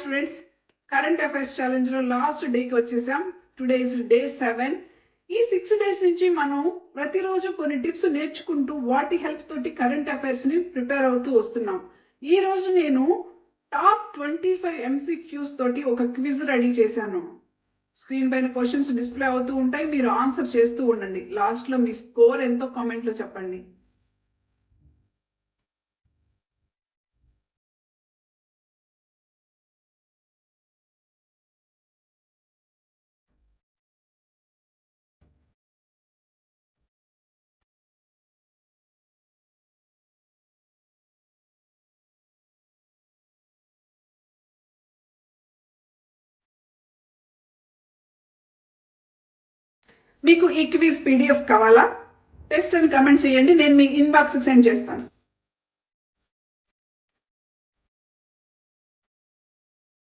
Students current affairs ఛాలెంజ్లో last డేకి వచ్చేసాం. టుడే ఇస్ డే సెవెన్ ఈ సిక్స్ డేస్ నుంచి మనం ప్రతిరోజు కొన్ని టిప్స్ నేర్చుకుంటూ వాటి హెల్ప్ తోటి కరెంట్ అఫైర్స్ని ప్రిపేర్ అవుతూ వస్తున్నాం. ఈ రోజు నేను టాప్ ట్వంటీ ఫైవ్ ఎంసీక్యూస్ తోటి ఒక క్విజ్ రెడీ చేశాను. స్క్రీన్ పైన క్వశ్చన్స్ డిస్ప్లే అవుతూ ఉంటాయి. మీరు ఆన్సర్ చేస్తూ ఉండండి. లాస్ట్లో మీ స్కోర్ ఎంతో కామెంట్లో చెప్పండి. మీకు ఈ క్విజ్ పీడిఎఫ్ కావాలా? టెస్ట్ అని కమెంట్ చేయండి నేను మీ ఇన్బాక్స్కి సెండ్ చేస్తాను.